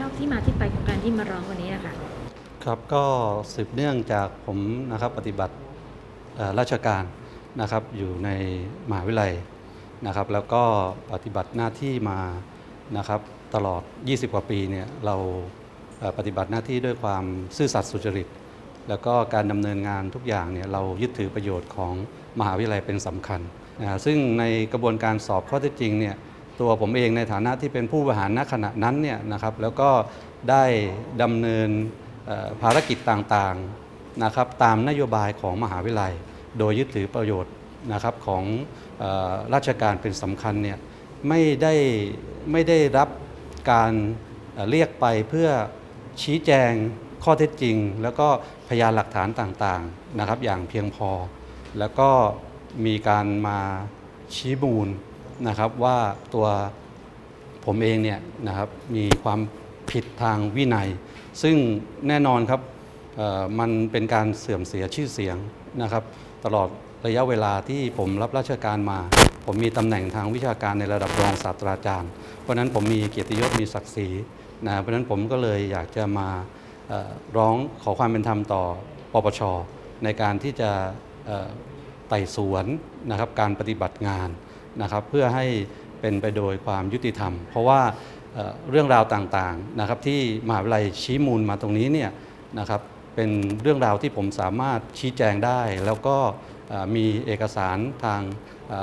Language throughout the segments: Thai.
ล่าที่มาที่ไปของการที่มาร้องวันนี้นะคะครับก็สืบเนื่องจากผมนะครับปฏิบัติราชการนะครับอยู่ในมหาวิทยาลัยนะครับ แล้วก็ปฏิบัติหน้าที่มานะครับตลอด 20 กว่าปีเนี่ยเราปฏิบัติหน้าที่ด้วยความซื่อสัตย์สุจริต แล้วก็การดำเนินงานทุกอย่างเนี่ยเรายึดถือประโยชน์ของมหาวิทยาลัยเป็นสำคัญนะซึ่งในกระบวนการสอบข้อเท็จจริงเนี่ย ตัวผมเองในฐานะที่เป็นผู้บริหารณขณะนั้นเนี่ยนะครับแล้วก็ได้ดำเนินภารกิจต่างๆนะครับตามนโยบายของมหาวิทยาลัย โดยยึดถือประโยชน์นะครับของอราชการเป็นสำคัญเนี่ยไม่ได้ไม่ได้รับการเอ่อเรียกไปเพื่อชี้แจงข้อเท็จจริง แล้วก็พยานหลักฐานต่างๆนะครับอย่างเพียงพอ แล้วก็มีการมาชี้มูล นะครับว่าตัวผมเองเนี่ยนะครับมีความผิดทางวินัย ซึ่งแน่นอนครับมันเป็นการเสื่อมเสียชื่อเสียงนะครับ ตลอดระยะเวลาที่ผมรับราชการมา ผมมีตำแหน่งทางวิชาการในระดับรองศาสตราจารย์ เพราะนั้นผมมีเกียรติยศมีศักดิ์ศรีนะเพราะนั้นผมก็เลยอยากจะมาร้องขอความเป็นธรรมต่อปปชในการที่จะไต่สวนนะครับการปฏิบัติงาน นะครับเพื่อให้เป็นไปโดยความยุติธรรม เพราะว่าเรื่องราวต่างๆนะครับที่มหาวิทยาลัยชี้มูลมาตรงนี้เนี่ยนะครับเป็นเรื่องราวที่ผมสามารถชี้แจงได้ แล้วก็มีเอกสารทาง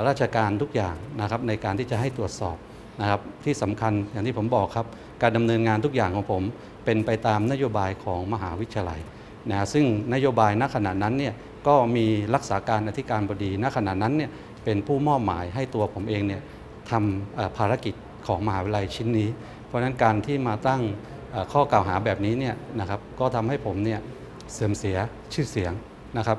ราชการทุกอย่างนะครับในการที่จะให้ตรวจสอบนะครับที่สำคัญอย่างที่ผมบอกครับ การดำเนินงานทุกอย่างของผมเป็นไปตามนโยบายของมหาวิทยาลัย นะซึ่งนโยบายณขณะนั้นเนี่ยก็มีรักษาการอธิการบดีณขณะนั้นเนี่ยเป็นผู้มอบหมายให้ตัวผมเองเนี่ยทำเอ่อภารกิจของมหาวิทยาลัยชิ้นนี้ เพราะฉะนั้นการที่มาตั้งเอ่อข้อกล่าวหาแบบนี้เนี่ยนะครับก็ทำให้ผมเนี่ยเสื่อมเสียชื่อเสียงนะครับ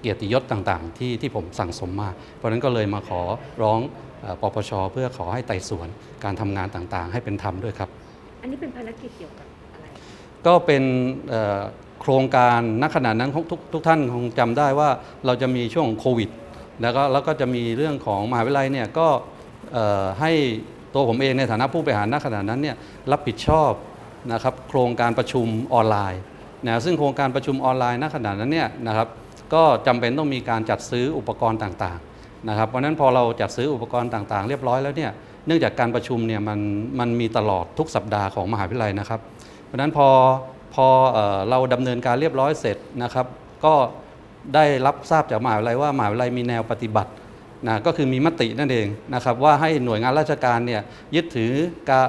เกียรติยศต่างๆ ที่ที่ผมสั่งสมมา เพราะฉะนั้นก็เลยมาขอร้องเอ่อปปชเพื่อขอให้ไต่สวนการทำงานต่างๆ ให้เป็นธรรมด้วยครับ อันนี้เป็นภารกิจเกี่ยวกับอะไร ก็เป็นเอ่อ โครงการณขณะนั้นทุกทุกทุกท่านคงจำได้ว่าเราจะมีช่วงโควิด แล้วก็แล้วก็จะมีเรื่องของมหาวิทยาลัยเนี่ยก็ให้ตัวผมเองในฐานะผู้บริหารณขณะนั้นเนี่ยรับผิดชอบนะครับโครงการประชุมออนไลน์นะซึ่งโครงการประชุมออนไลน์ณขณะนั้นเนี่ยนะครับก็จำเป็นต้องมีการจัดซื้ออุปกรณ์ต่างๆนะครับเพราะนั้นพอเราจัดซื้ออุปกรณ์ต่างๆ เรียบร้อยแล้วเนี่ยเนื่องจากการประชุมเนี่ยมันมันมีตลอดทุกสัปดาห์ของมหาวิทยาลัยนะครับ เพราะนั้นพอ พอเอเราดำเนินการเรียบร้อยเสร็จนะครับ ก็ได้รับทราบจากมหาวิทยาลัยว่ามหาวิทยาลัยมีแนวปฏิบัตินะก็คือมีมตินั่นเองนะครับว่าให้หน่วยงานราชการเนี่ยยึดถือ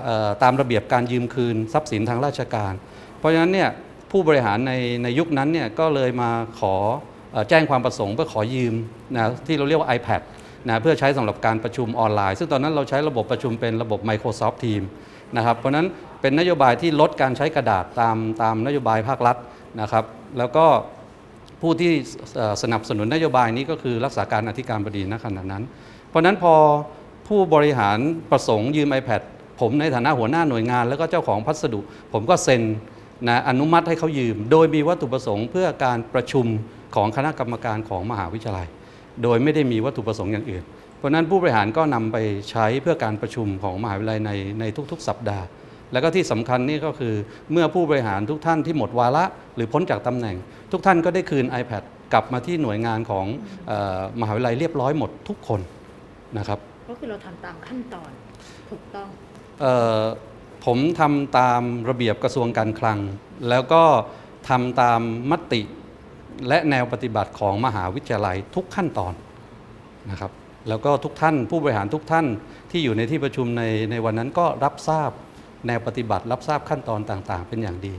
อตามระเบียบการยืมคืนทรัพย์สินทางราชการ เพราะฉะนั้นเนี่ยผู้บริหารในในยุคนั้นเนี่ยก็เลยมาขอแจ้งความประสงค์เพื่อขอยืมนะที่เราเรียกว่า iPad นะเพื่อใช้สำหรับการประชุมออนไลน์ ซึ่งตอนนั้นเราใช้ระบบประชุมเป็นระบบ Microsoft Teams นะครับเพราะนั้น เป็นนโยบายที่ลดการใช้กระดาษตามตามนโยบายภาครัฐนะครับ แล้วก็ผู้ที่สนับสนุนนโยบายนี้ก็คือรักษาการอธิการบดีณขณะนั้น เพราะนั้นพอผู้บริหารประสงค์ยืม iPad ผมในฐานะหัวหน้าหน่วยงาน แล้วก็เจ้าของพัสดุ ผมก็เซ็นนะอนุมัติให้เขายืม โดยมีวัตถุประสงค์เพื่อการประชุมของคณะกรรมการของมหาวิทยาลัย โดยไม่ได้มีวัตถุประสงค์อย่างอื่น เพราะฉะนั้นผู้บริหารก็นำไปใช้เพื่อการประชุมของมหาวิทยาลัยในในทุกๆ สัปดาห์ แล้วก็ที่สำคัญนี่ก็คือเมื่อผู้บริหารทุกท่านที่หมดวาระหรือพ้นจากตำแหน่ง ทุกท่านก็ได้คืน iPad กลับมาที่หน่วยงานของเออมหาวิทยาลัยเรียบร้อยหมดทุกคนนะครับก็คือเราทำตามขั้นตอนถูกต้องเอ่อผมทำตามระเบียบกระทรวงการคลัง แล้วก็ทำตามมติและแนวปฏิบัติของมหาวิทยาลัยทุกขั้นตอนนะครับแล้วก็ทุกท่านผู้บริหารทุกท่านที่อยู่ในที่ประชุมในในวันนั้นก็รับทราบ แนวปฏิบัติรับทราบขั้นตอนต่าง ๆ เป็นอย่างดี